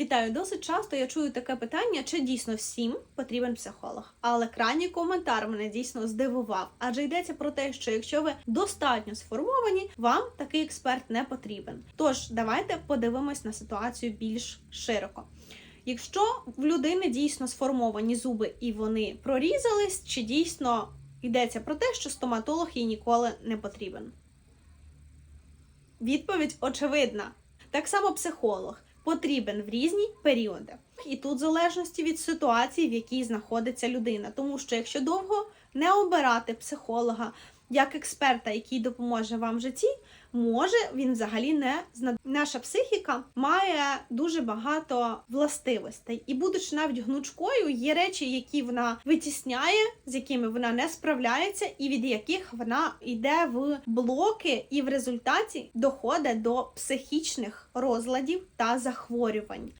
Вітаю, досить часто я чую таке питання, чи дійсно всім потрібен психолог. Але крайній коментар мене дійсно здивував, адже йдеться про те, що якщо ви достатньо сформовані, вам такий експерт не потрібен. Тож давайте подивимось на ситуацію більш широко. Якщо в людини дійсно сформовані зуби і вони прорізались, чи дійсно йдеться про те, що стоматолог їй ніколи не потрібен? Відповідь очевидна. Так само психолог потрібен в різні періоди. І тут залежності від ситуації, в якій знаходиться людина. Тому що якщо довго не обирати психолога як експерта, який допоможе вам в житті, може він взагалі не зна... Наша психіка має дуже багато властивостей, і будучи навіть гнучкою, є речі, які вона витісняє, з якими вона не справляється, і від яких вона йде в блоки, і в результаті доходить до психічних розладів та захворювань.